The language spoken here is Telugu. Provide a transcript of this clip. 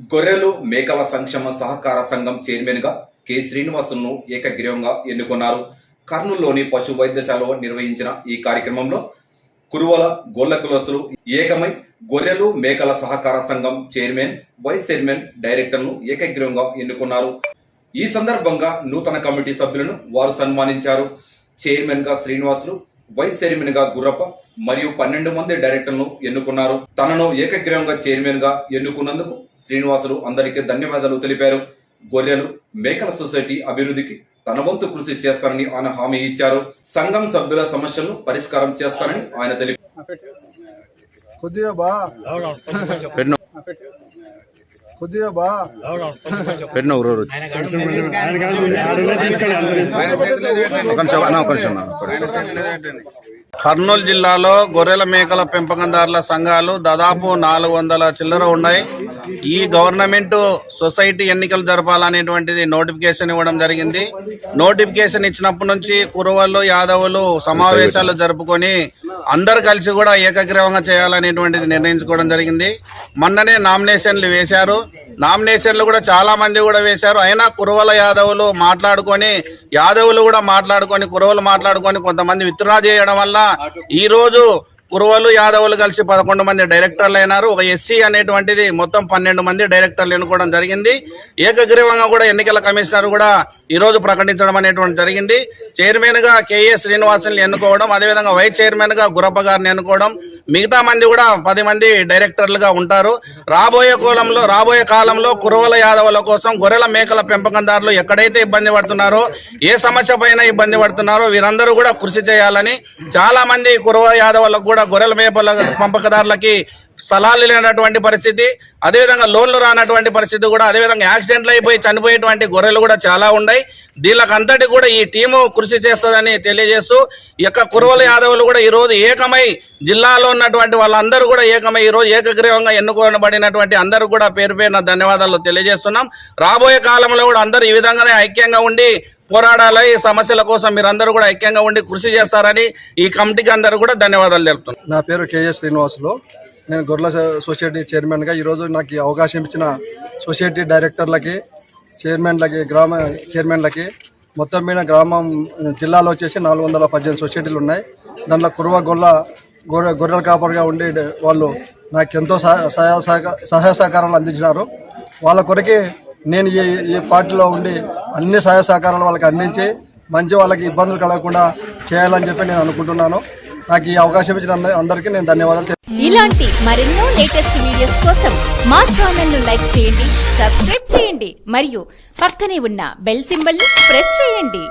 గొర్రెలు మేకల సంక్షేమ సహకార సంఘం చైర్మన్గా కె. శ్రీనివాసులను ఏకగ్రీవంగా ఎన్నుకున్నారు. కర్నూలులోని పశు వైద్యశాలలో నిర్వహించిన ఈ కార్యక్రమంలో కురువల గొల్ల కులసులు ఏకమై గొర్రెలు మేకల సహకార సంఘం చైర్మన్ వైస్ చైర్మన్ డైరెక్టర్ను ఏకగ్రీవంగా ఎన్నుకున్నారు. ఈ సందర్భంగా నూతన కమిటీ సభ్యులను వారు సన్మానించారు. చైర్మన్గా శ్రీనివాసులు వైస్ చైర్మన్గా గుర్రప్ప మరియు పన్నెండు మంది డైరెక్టర్లను ఎన్నుకున్నారు. తనను ఏకగ్రీవంగా చైర్మన్గా ఎన్నుకున్నందుకు శ్రీనివాసులు అందరికీ ధన్యవాదాలు తెలిపారు. గొర్రెలు మేకల సొసైటీ అభివృద్ధికి తన వంతు కృషి చేస్తానని ఆయన హామీ ఇచ్చారు. సంఘం సభ్యుల సమస్యలను పరిష్కారం చేస్తానని ఆయన తెలిపారు. కొద్దిగా బా. పెట్టిన. కర్నూలు జిల్లాలో గొర్రెల మేకల పెంపకందారుల సంఘాలు దాదాపు నాలుగు వందల చిల్లర ఉన్నాయి. ఈ గవర్నమెంట్ సొసైటీ ఎన్నికలు జరపాలనేటువంటిది నోటిఫికేషన్ ఇవ్వడం జరిగింది. నోటిఫికేషన్ ఇచ్చినప్పటి నుంచి కురవలు యాదవులు సమావేశాలు జరుపుకొని అందరు కలిసి కూడా ఏకగ్రీవంగా చేయాలనేటువంటిది నిర్ణయించుకోవడం జరిగింది. మొన్ననే నామినేషన్లు వేశారు. నామినేషన్లు కూడా చాలా మంది కూడా వేశారు. అయినా కురవల యాదవులు మాట్లాడుకొని యాదవులు కూడా మాట్లాడుకొని కురవలు మాట్లాడుకొని కొంతమంది విత్డ్రా చేయడం వల్ల ఈరోజు కురవలు యాదవులు కలిసి పదకొండు మంది డైరెక్టర్లు అయినారు ఒక ఎస్సీ అనేటువంటిది మొత్తం పన్నెండు మంది డైరెక్టర్లు ఎన్నుకోవడం జరిగింది. ఏకగ్రీవంగా కూడా ఎన్నికల కమిషనర్ కూడా ఈరోజు ప్రకటించడం అనేటువంటి జరిగింది. చైర్మన్గా కేఏ శ్రీనివాసుని ఎన్నుకోవడం అదేవిధంగా వైస్ చైర్మన్గా గురప్ప గారిని ఎన్నుకోవడం మిగతా మంది కూడా పది మంది డైరెక్టర్లుగా ఉంటారు. రాబోయే కాలంలో రాబోయే కాలంలో కురవల యాదవుల కోసం గొర్రెల మేకల పెంపకందారులు ఎక్కడైతే ఇబ్బంది పడుతున్నారో ఏ సమస్య పైన ఇబ్బంది పడుతున్నారో వీరందరూ కూడా కృషి చేయాలని చాలా మంది కురవ యాదవులకు కూడా గొర్రెల మేపల పెంపకదారులకి స్థలాలు లేనటువంటి పరిస్థితి అదేవిధంగా లోన్లు రానటువంటి పరిస్థితి కూడా అదేవిధంగా యాక్సిడెంట్లు అయిపోయి చనిపోయేటువంటి గొర్రెలు కూడా చాలా ఉన్నాయి. దీనికి అంతటి కూడా ఈ టీము కృషి చేస్తుందని తెలియజేస్తూ ఈ యొక్క కురవల యాదవులు కూడా ఈ రోజు ఏకమై జిల్లాలో ఉన్నటువంటి వాళ్ళందరూ కూడా ఏకమై ఈ రోజు ఏకగ్రీవంగా ఎన్నుకోబడినటువంటి అందరూ కూడా పేరు పేరున ధన్యవాదాలు తెలియజేస్తున్నాం. రాబోయే కాలంలో కూడా అందరూ ఈ విధంగానే ఐక్యంగా ఉండి పోరాడాలి. ఈ సమస్యల కోసం మీరందరూ కూడా ఐక్యంగా ఉండి కృషి చేస్తారని ఈ కమిటీకి అందరూ కూడా ధన్యవాదాలు తెలుపుతున్నాం. నా పేరు కేఎస్ శ్రీనివాసులు. నేను గొర్రెల సొసైటీ చైర్మన్గా ఈరోజు నాకు ఈ అవకాశం ఇచ్చిన సొసైటీ డైరెక్టర్లకి చైర్మన్లకి గ్రామ చైర్మన్లకి మొత్తం మీద గ్రామం జిల్లాలో వచ్చేసి నాలుగు వందల పద్దెనిమిది సొసైటీలు ఉన్నాయి. దాంట్లో కురువ గొల్ల గొర్రె గొర్రెల కాపరిగా ఉండి వాళ్ళు నాకు ఎంతో సహ- సహాయ సహక- సహాయ సహకారాలు అందించినారు. వాళ్ళ కొరకే నేను ఈ ఈ పార్టీలో ఉండి అన్ని సహాయ సహకారాలు వాళ్ళకి అందించి మంచి వాళ్ళకి ఇబ్బందులు కలగకుండా చేయాలని చెప్పి నేను అనుకుంటున్నాను. నాకు ఈ అవకాశం ఇచ్చిన అందరికీ నేను ధన్యవాదాలు ఇలాంటి మరెన్నో లేటెస్ట్ వీడియోస్ కోసం మా ఛానల్ను లైక్ చేయండి సబ్స్క్రైబ్ చేయండి మరియు పక్కనే ఉన్న బెల్ సింబల్ని ప్రెస్ చేయండి.